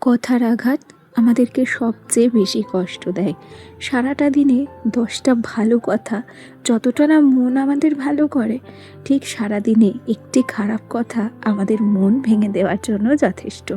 কথার আঘাত আমাদেরকে সবচেয়ে বেশি কষ্ট দেয়। সারাটা দিনে দশটা ভালো কথা যতটা না মন আমাদের ভালো করে, ঠিক সারাদিনে একটি খারাপ কথা আমাদের মন ভেঙে দেওয়ার জন্য যথেষ্ট।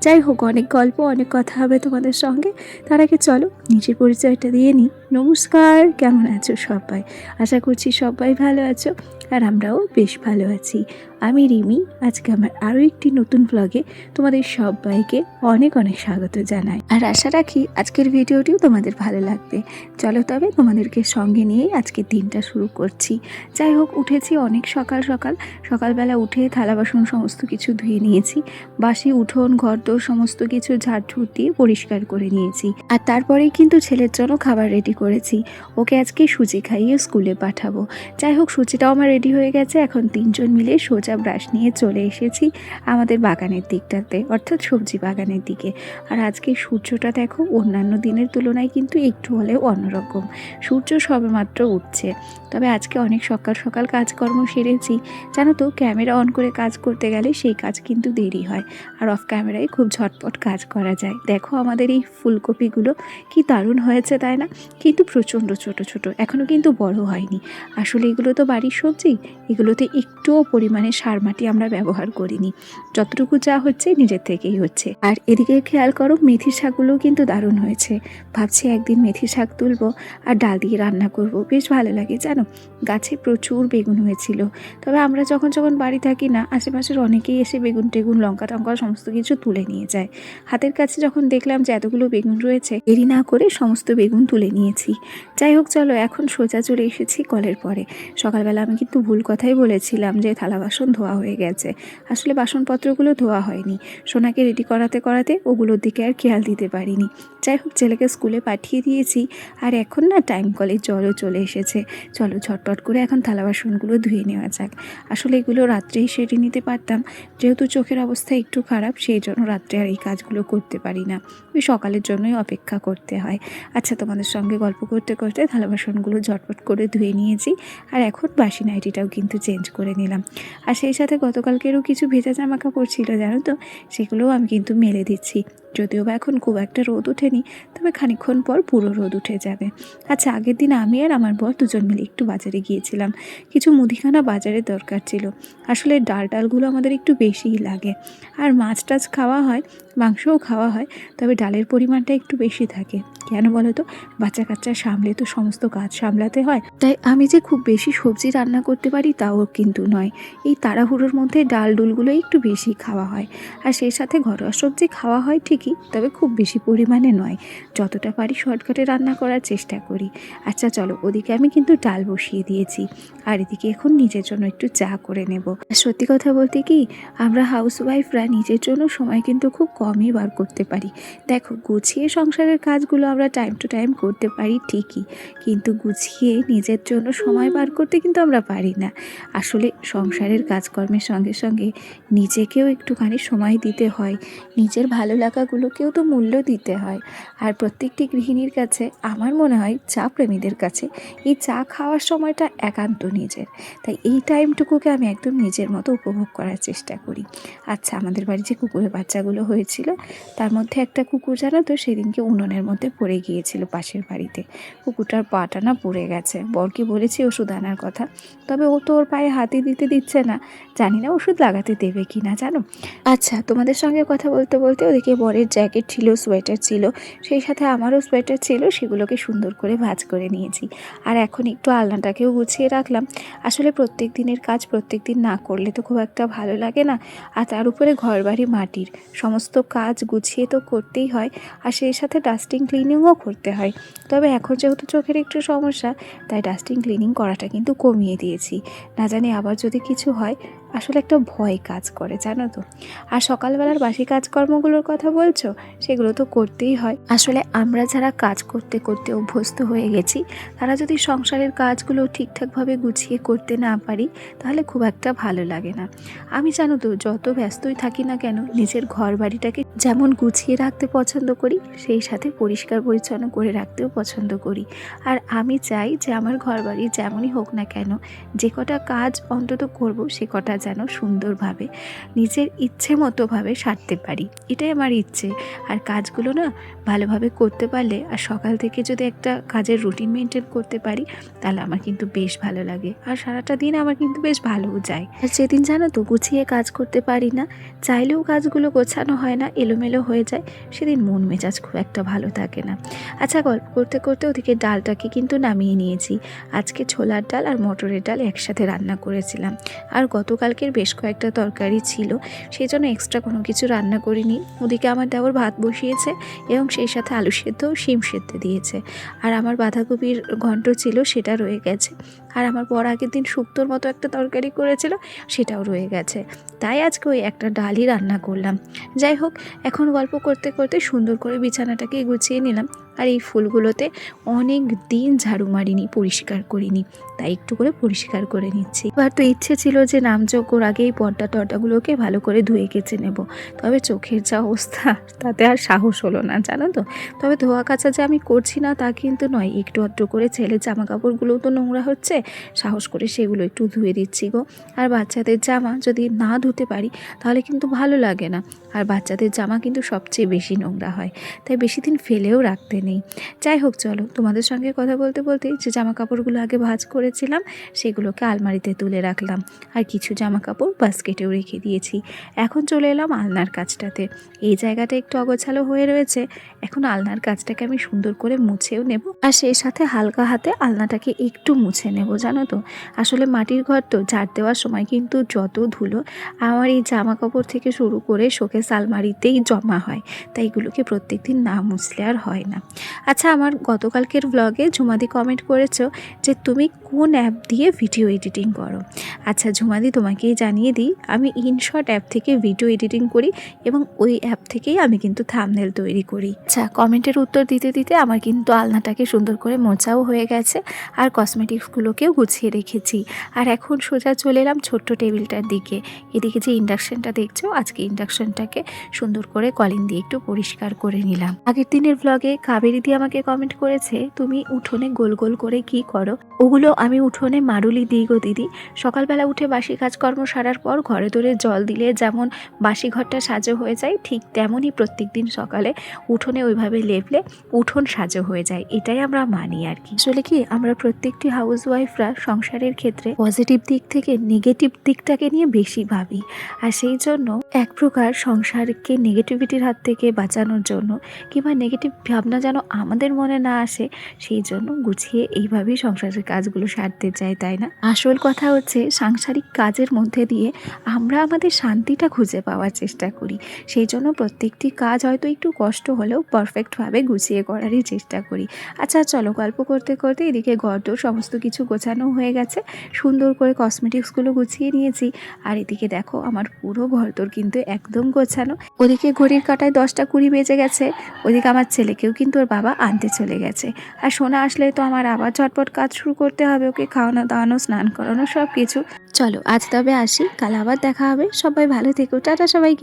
যাই হোক, অনেক গল্প, অনেক কথা হবে তোমাদের সঙ্গে। তার আগে চলো, নিজের পরিচয়টা দিয়ে নিই। নমস্কার, কেমন আছো সবাই? আশা করছি সবাই ভালো আছো, আর আমরাও বেশ ভালো আছি। আমি রিমি, আজকে আমার আরও একটি নতুন ব্লগে তোমাদের সবাইকে অনেক অনেক স্বাগত জানাই। আর আশা রাখি আজকের ভিডিওটিও তোমাদের ভালো লাগবে। চলো তবে তোমাদেরকে সঙ্গে নিয়েই আজকের দিনটা শুরু করছি। যাই হোক, উঠেছি অনেক সকাল সকাল। সকালবেলা উঠে থালা বাসন সমস্ত কিছু ধুয়ে নিয়েছি। বাসি, উঠোন ঘর ঘরদোর সমস্ত কিছু ঝাড়ঝুট দিয়ে পরিষ্কার করে নিয়েছি। আর তারপরেই কিন্তু ছেলের জন্য খাবার রেডি করেছি। ওকে আজকে সুজি খাইয়ে স্কুলে পাঠাবো। যাই হোক, সুজিটাও আমার রেডি হয়ে গেছে। এখন তিনজন মিলে সোজা ব্রাশ নিয়ে চলে এসেছি আমাদের বাগানের দিকটাতে, অর্থাৎ সবজি বাগানের দিকে। আর আজকে সূর্যটা দেখো, অন্যান্য দিনের তুলনায় কিন্তু একটু হলেও অন্যরকম। সূর্য সবেমাত্র উঠছে। তবে আজকে অনেক সকাল সকাল কাজকর্ম সেরেছি। জানো তো, ক্যামেরা অন করে কাজ করতে গেলে সেই কাজ কিন্তু দেরি হয়। আর অফ ক্যামেরায় খুব ঝটপট কাজ করা যায়। দেখো আমাদের এই ফুলকপিগুলো কি দারুণ হয়েছে, তাই না? কিন্তু প্রচণ্ড ছোট ছোট এখনও কিন্তু বড় হয়নি। আসলে এগুলো তো বাড়ির সবজি, এগুলোতে একটুও পরিমাণে সার মাটি আমরা ব্যবহার করিনি। যতটুকু যা হচ্ছে নিজের থেকেই হচ্ছে। আর এদিকে খেয়াল করো মেথি শাকগুলোও কিন্তু দারুণ হয়েছে। ভাবছি একদিন মেথি শাক তুলবো আর ডাল দিয়ে রান্না করব। বেশ ভালো লাগে। জানো? গাছে প্রচুর বেগুন হয়েছিল। তবে আমরা যখন যখন বাড়ি থাকি না, আশেপাশের অনেকেই এসে বেগুন টেগুন, লঙ্কা টঙ্কা সমস্ত কিছু তুলে নিয়ে যায়। হাতের কাছে যখন দেখলাম যে এতগুলো বেগুন রয়েছে, দেরি না করে সমস্ত বেগুন তুলে নিয়েছি। যাই হোক, চলো, এখন সোজা চলে এসেছি কলের পরে। সকালবেলা আমি কিন্তু ভুল কথাই বলেছিলাম যে থালা বাসন ধোয়া হয়ে গেছে। আসলে বাসনপত্রগুলো ধোয়া হয়নি। সোনাকে রেডি করাতে করাতে ওগুলোর দিকে আর খেয়াল দিতে পারিনি। যাই হোক, ছেলেকে স্কুলে পাঠিয়ে দিয়েছি। আর এখন না টাইম কলের জলও চলে এসেছে। চলো ঝটপট করে এখন থালা বাসনগুলো ধুয়ে নেওয়া যাক। আসলে এগুলো রাত্রেই সেরে নিতে পারতাম। যেহেতু চোখের অবস্থা একটু খারাপ, সেই জন্য রাত্রে আর এই কাজগুলো করতে পারি না। ওই সকালের জন্যই অপেক্ষা করতে হয়। আচ্ছা তোমাদের সঙ্গে গল্প করতে করতে থালা বাসনগুলো ঝটপট করে ধুয়ে নিয়েছি। আর এখন বাসি নাইটিটাও কিন্তু চেঞ্জ করে নিলাম। আর সেই সাথে গতকালকেরও কিছু ভেজা জামা কাপড় ছিল, জানো তো? সেগুলোও আমি কিন্তু মেলে দিচ্ছি। যদিও বা এখন খুব একটা রোদ ওঠেনি, তবে খানিকক্ষণ পর পুরো রোদ উঠে যাবে। আচ্ছা আগের দিন আমি আর আমার বর দুজন মিলে একটু বাজারে গিয়েছিলাম। কিছু মুদিখানা বাজারে দরকার ছিল। আসলে ডাল ডালগুলো আমাদের একটু বেশিই লাগে। আর মাছ টাছ খাওয়া হয় মাংসও খাওয়া হয়, তবে ডালের পরিমাণটা একটু বেশি থাকে। কেন বলো তো বাচ্চা কাচ্চা সামলে তো সমস্ত কাজ সামলাতে হয়। তাই আমি যে খুব বেশি সবজি রান্না করতে পারি তাও কিন্তু নয়। এই তাড়াহুড়োর মধ্যে ডাল ডুলগুলো একটু বেশি খাওয়া হয়। আর সেই সাথে ঘরোয়া সবজি খাওয়া হয় ঠিকই, তবে খুব বেশি পরিমাণে নয়। যতটা পারি শর্টকাটে রান্না করার চেষ্টা করি। আচ্ছা চলো, ওদিকে আমি কিন্তু ডাল বসিয়ে দিয়েছি। আর এদিকে এখন নিজের জন্য একটু চা করে নেব। সত্যি কথা বলতে কি, আমরা হাউস হাউসওয়াইফরা নিজের জন্য সময় কিন্তু খুব কমই বার করতে পারি। দেখো, গুছিয়ে সংসারের কাজগুলো আমরা টাইম টু টাইম করতে পারি ঠিকই, কিন্তু গুছিয়ে নিজের জন্য সময় বার করতে কিন্তু আমরা পারি না। আসলে সংসারের কাজকর্মের সঙ্গে সঙ্গে নিজেকেও একটুখানি সময় দিতে হয়, নিজের ভালো লাগাগুলোকেও তো মূল্য দিতে হয়। আর প্রত্যেকটি গৃহিণীর কাছে আমার মনে হয় চা প্রেমীদের কাছে এই চা খাওয়ার সময়টা একান্ত নিজের। তাই এই টাইমটুকুকে আমি একদম নিজের মতো উপভোগ করার চেষ্টা করি। আচ্ছা আমাদের বাড়ি যে কুকুরের বাচ্চাগুলো হয়েছিল। তার মধ্যে একটা কুকুর জানা তো, সেদিনকে উনুনের মধ্যে পড়ে গিয়েছিল পাশের বাড়িতে। কুকুরটার পাটা না পড়ে গেছে। বরকে বলেছি ওষুধ আনার কথা। তবে ও তো ওর পায়ে হাতি দিতে দিচ্ছে না। জানি না ওষুধ লাগাতে দেবে কি না, জানো? আচ্ছা তোমাদের সঙ্গে কথা বলতে বলতে ওদিকে বরের জ্যাকেট ছিল, সোয়েটার ছিল। সেই সাথে আমারও সোয়েটার ছিল, সেগুলোকে সুন্দর করে ভাঁজ করে নিয়েছি। আর এখন একটু আলনাটাকেও গুছিয়ে রাখলাম। আসলে প্রত্যেক দিনের কাজ প্রত্যেক দিন না করলে তো খুব একটা ভালো লাগে না। আর তার উপরে ঘরবাড়ি মাটির। সমস্ত কাজ গুছিয়ে তো করতেই হয়, আর সেই সাথে ডাস্টিং ক্লিনিংও করতে হয়। তবে এখন যেহেতু চোখের একটু সমস্যা, তাই ডাস্টিং ক্লিনিং করাটা কিন্তু কমিয়ে দিয়েছি। না জানি আবার যদি কিছু হয় আসলে একটা ভয় কাজ করে, জানো তো। আর সকালবেলার বাসি কাজকর্মগুলোর কথা বলছো, সেগুলো তো করতেই হয়। আসলে আমরা যারা কাজ করতে করতে অভ্যস্ত হয়ে গেছি, তারা যদি সংসারের কাজগুলো ঠিকঠাকভাবে গুছিয়ে করতে না পারি, তাহলে খুব একটা ভালো লাগে না। আমি জানো তো, যত ব্যস্তই থাকি না কেন, নিজের ঘর বাড়িটাকে যেমন গুছিয়ে রাখতে পছন্দ করি, সেই সাথে পরিষ্কার পরিচ্ছন্ন করে রাখতেও পছন্দ করি। আর আমি চাই যে আমার ঘর বাড়ি যেমনই হোক না কেন, যে কটা কাজ অন্তত করব, সে কটা যেন সুন্দরভাবে নিজের ইচ্ছে মতোভাবে সারতে পারি। এটাই আমার ইচ্ছে। আর কাজগুলো না ভালোভাবে করতে পারলে আর সকাল থেকে যদি একটা কাজের রুটিন মেনটেন করতে পারি, তাহলে আমার কিন্তু বেশ ভালো লাগে। আর সারাটা দিন আমার কিন্তু বেশ ভালোও যায়। আর যেদিন জানো তো গুছিয়ে কাজ করতে পারি না। চাইলেও কাজগুলো গোছানো হয় না, এলোমেলো হয়ে যায়। সেদিন মন মেজাজ খুব একটা ভালো থাকে না। আচ্ছা গল্প করতে করতে ওদিকে ডালটাকে কিন্তু নামিয়ে নিয়েছি। আজকে ছোলার ডাল আর মটরের ডাল একসাথে রান্না করেছিলাম। আর গতকালকের বেশ কয়েকটা তরকারি ছিল সেই জন্য এক্সট্রা কোনো কিছু রান্না করিনি। ওদিকে আমার দেওয়ার ভাত বসিয়েছে এবং সেই সাথে আলু সেদ্ধ শিম সেদ্ধ দিয়েছে। আর আমার বাঁধাকপির ঘন্ট ছিল, সেটা রয়ে গেছে। আর আমার পর আগের দিন শুক্তোর মতো একটা তরকারি করেছিল, সেটাও রয়ে গেছে। তাই আজকে ওই একটা ডালই রান্না করলাম। যাই হোক, এখন গল্প করতে করতে সুন্দর করে বিছানাটাকে গুছিয়ে নিলাম আর এই ফুলগুলোতে অনেক দিন ঝাড়ু মারিনি, পরিষ্কার করিনি। তাই একটু করে পরিষ্কার করে নিচ্ছি। এবার তো ইচ্ছে ছিল যে নামযজ্ঞর আগে এই পর্দা টর্দাগুলোকে ভালো করে ধুয়ে কেচে নেব। তবে চোখের যা অবস্থা, তাতে আর সাহস হলো না, জানো তো? তবে ধোয়া কাচা যে আমি করছি না, তা কিন্তু নয়। একটু আধটু করে ছেলের জামা কাপড়গুলোও তো নোংরা হচ্ছে, সাহস করে সেগুলো একটু ধুয়ে দিচ্ছি গো। আর বাচ্চাদের জামা যদি না ধুতে পারি, তাহলে কিন্তু ভালো লাগে না। আর বাচ্চাদের জামা কিন্তু সবচেয়ে বেশি নোংরা হয়, তাই বেশি দিন ফেলেও রাখতে নেই। যাই হোক, চলো তোমাদের সঙ্গে কথা বলতে বলতে যে জামা কাপড়গুলো আগে ভাজ করেছিলাম, সেগুলোকে আলমারিতে তুলে রাখলাম। আর কিছু জামা কাপড় বাস্কেটেও রেখে দিয়েছি। এখন চলে এলাম আলনার কাজটাতে। এই জায়গাটা একটু অগোছালো হয়ে রয়েছে, এখন আলনার কাজটাকে আমি সুন্দর করে মুছেও নেব। আর সেই সাথে হালকা হাতে আলনাটাকে একটু মুছে নেব, জানো তো? আসলে মাটির ঘর তো, ঝাড় দেওয়ার সময় কিন্তু যত ধুলো আমার এই জামা কাপড় থেকে শুরু করে শোকেস আলমারিতেই জমা হয়, তাই এগুলোকে প্রত্যেক দিন না মুছলে আর হয় না। আচ্ছা আমার গতকালকের ব্লগে ঝুমাদি কমেন্ট করেছ যে তুমি কোন অ্যাপ দিয়ে ভিডিও এডিটিং করো? আচ্ছা ঝুমাদি তোমাকেই জানিয়ে দিই, আমি ইনশর্ট অ্যাপ থেকে ভিডিও এডিটিং করি এবং ওই অ্যাপ থেকেই আমি কিন্তু থামনেল তৈরি করি। আচ্ছা কমেন্টের উত্তর দিতে দিতে আমার কিন্তু আলনাটাকে সুন্দর করে মোচাও হয়ে গেছে আর কসমেটিক্সগুলোকেও গুছিয়ে রেখেছি। আর এখন সোজা চলে এলাম ছোট্ট টেবিলটার দিকে, এদিকে যে ইন্ডাকশনটা দেখছ, আজকে ইন্ডাকশনটাকে সুন্দর করে কলিং দিয়ে একটু পরিষ্কার করে নিলাম। আগের দিনের ব্লগে কাবেরি দিয়ে আমাকে কমেন্ট করেছে, তুমি উঠোনে গোল গোল করে কি করো? ওগুলো আমি উঠোনে মারুলি দিই গো দিদি। সকালবেলা উঠে বাসি কাজকর্ম সারার পর ঘরে ধরে জল দিলে যেমন বাসি ঘরটা সাজো হয়ে যায়, ঠিক তেমনই প্রত্যেক দিন সকালে উঠোনে ওইভাবে লেপলে উঠোন সাজো হয়ে যায়। এটাই আমরা মানি আর কি। আসলে কি, আমরা প্রত্যেকটি হাউস ওয়াইফরা সংসারের ক্ষেত্রে পজিটিভ দিক থেকে নেগেটিভ দিকটাকে নিয়ে বেশি ভাবি। আর সেই জন্য এক প্রকার সংসারকে নেগেটিভিটির হাত থেকে বাঁচানোর জন্য কিংবা নেগেটিভ ভাবনা যেন আমাদের মনে না আসে, সেই জন্য গুছিয়ে এইভাবেই সংসারের কাজগুলো সারতে চাই, তাই না? আসল কথা হচ্ছে সাংসারিক কাজের মধ্যে দিয়ে আমরা আমাদের শান্তিটা খুঁজে পাওয়ার চেষ্টা করি। সেই জন্য প্রত্যেকটি কাজ হয়তো একটু কষ্ট হলেও পারফেক্টভাবে গুছিয়ে করারই চেষ্টা করি। আচ্ছা চলো গল্প করতে করতে এদিকে ঘরদোর সমস্ত কিছু গোছানো হয়ে গেছে। সুন্দর করে কসমেটিক্সগুলো গুছিয়ে নিয়েছি। আর এদিকে দেখো, আমার পুরো ঘরদোর কিন্তু একদম গোছানো। ওদিকে ঘড়ির কাটায় দশটা কুড়ি বেজে গেছে। ওদিকে আমার ছেলেকেও কিন্তু ওর বাবা আনতে চলে গেছে। আর সোনা আসলে তো আমার আবার ঝটপট কাজ শুরু করতে হবে, ওকে খাওয়ানো, দাওয়ানো, স্নান করানো সব কিছু চলো, আজ তবে আসি, কাল আবার দেখা হবে। সবাই ভালো থেকো, টাটা সবাইকে।